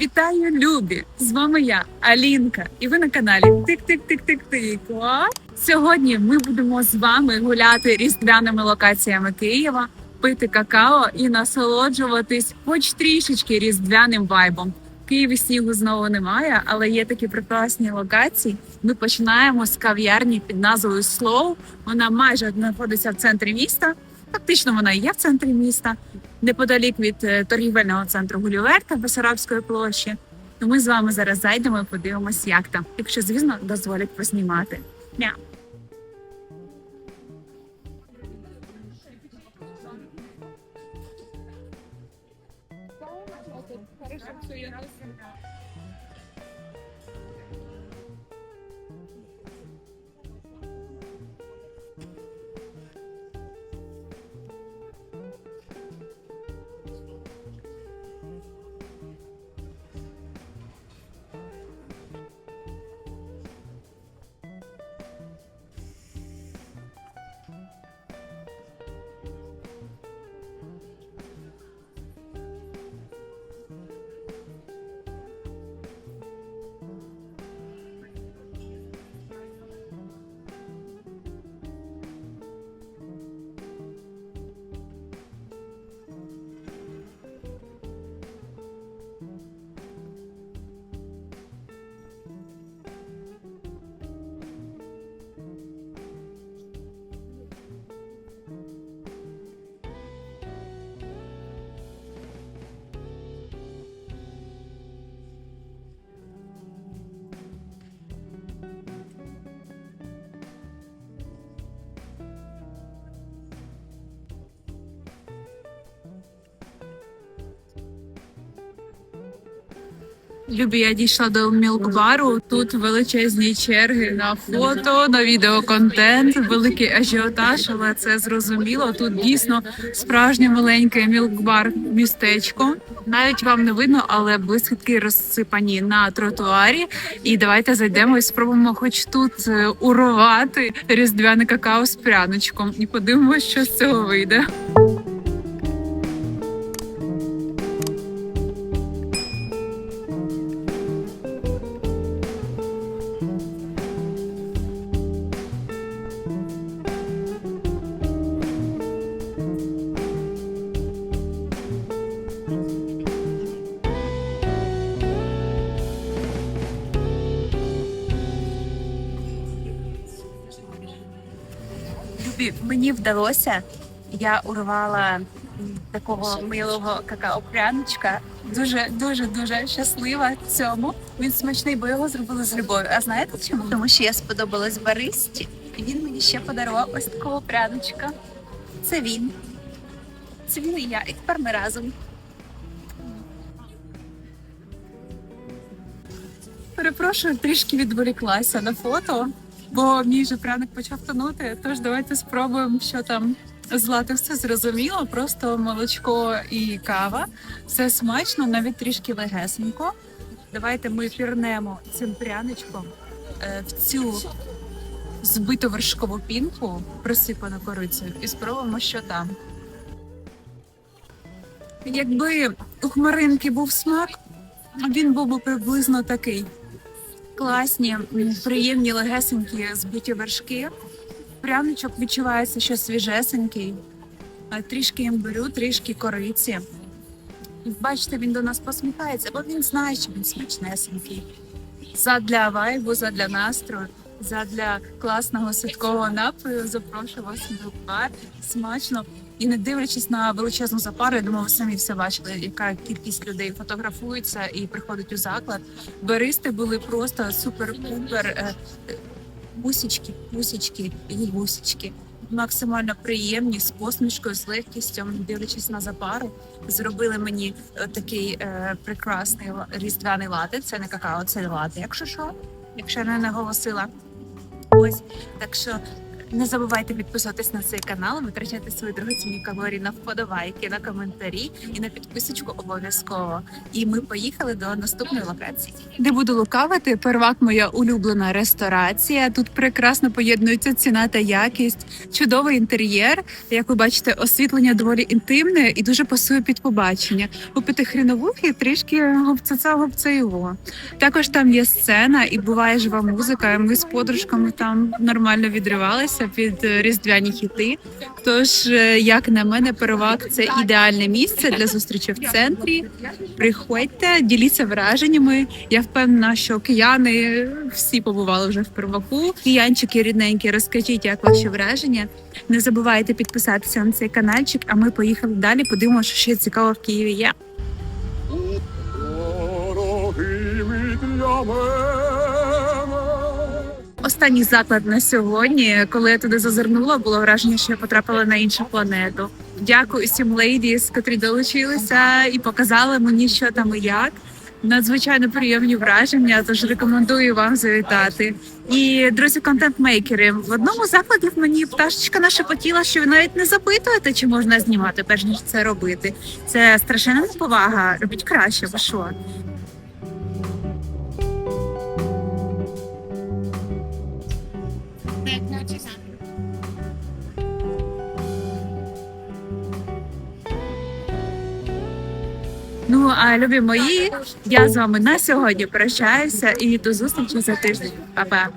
Вітаю, любі! З вами я, Алінка, і ви на каналі Тик-Тик-Тик-Тик-Тик. Сьогодні ми будемо з вами гуляти різдвяними локаціями Києва, пити какао і насолоджуватись хоч трішечки різдвяним вайбом. В Києві снігу знову немає, але є такі прекрасні локації. Ми починаємо з кав'ярні під назвою Slow. Вона майже знаходиться в центрі міста. Фактично, вона є в центрі міста неподалік від е, торгівельного центру Гулівер та Бесарабської площі. То ми з вами зараз зайдемо і подивимось, як там, якщо звісно дозволять поснімати. Ня. Любі, я дійшла до мілкбару. Тут величезні черги на фото, на відеоконтент, великий ажіотаж, але це зрозуміло. Тут дійсно справжнє маленьке мілкбар містечко. Навіть вам не видно, але блискітки розсипані на тротуарі. І давайте зайдемо і спробуємо, хоч тут е, урвати різдвяне какао з пряничком, і подивимося, що з цього вийде. Любі, мені вдалося. Я урвала такого милого какао-пряничка. Дуже, дуже, дуже щаслива цьому. Він смачний, бо його зробили з любов'ю. А знаєте чому? Тому що я сподобалась баристі, і він мені ще подарував ось такого пряничка. Це він. Це він і я. І тепер ми разом. Перепрошую, трішки відволіклася на фото, бо мій же пряник почав тонути. Тож давайте спробуємо, що там злати. Все зрозуміло, просто молочко і кава. Все смачно, навіть трішки легесенько. Давайте ми пірнемо цим пряничком е, в цю збиту вершкову пінку, присипану корицею, і спробуємо, що там. Якби у хмаринки був смак, він був би приблизно такий класні, приємні, легесенькі збиті вершки. Пряничок відчувається, що свіжесенький, трішки імбирю, трішки кориці. Бачите, він до нас посміхається, бо він знає, що він смачнесенький. Задля вайбу, задля настрою, задля класного святкового напою запрошую вас на бар. Смачно. І не дивлячись на величезну запару, я думаю, ви самі все бачили, яка кількість людей фотографується і приходить у заклад. Баристи були просто супер-пупер. е, е, бусічки і гусічки. Максимально приємні з посмішкою, з легкістю, дивлячись на запару. Зробили мені е, такий е, прекрасний різдвяний лати. Це не какао, це лати, якщо що, якщо я не наголосила. Ось так що Не забувайте підписуватись на цей канал, витрачати свої дорогоцінні калорії на вподобайки, на коментарі і на підписочку обов'язково. І ми поїхали до наступної локації. Де буду лукавити, первак моя улюблена ресторація. Тут прекрасно поєднується ціна та якість, чудовий інтер'єр. Як ви бачите, освітлення доволі інтимне і дуже пасує під побачення. Купити хріновухи трішки губцеца губце його. Також там є сцена і буває жива музика. Ми з подружками там нормально відривалися під е, різдвяні хіти. Тож, е, як на мене, первак це ідеальне місце для зустрічі в центрі. Приходьте, діліться враженнями. Я впевнена, що кияни всі побували вже в перваку. Киянчики рідненькі, розкажіть, як ваші враження. Не забувайте підписатися на цей каналчик, а ми поїхали далі. Подивимося, що ще цікаво в Києві є. Дорогими для мене. Останній заклад на сьогодні, коли я туди зазирнула, було враження, що я потрапила на іншу планету. Дякую всім лейдіс, котрі долучилися і показали мені, що там і як. Надзвичайно приємні враження, тож рекомендую вам завітати. І друзі, контент-мейкери, в одному з закладів мені пташечка нашепотіла, що ви навіть не запитуєте, чи можна знімати, перш ніж це робити. Це страшенна неповага. Робіть краще, ви що? Ну а любі мої, я з вами на сьогодні прощаюся і до зустрічі за тиждень. Па-па.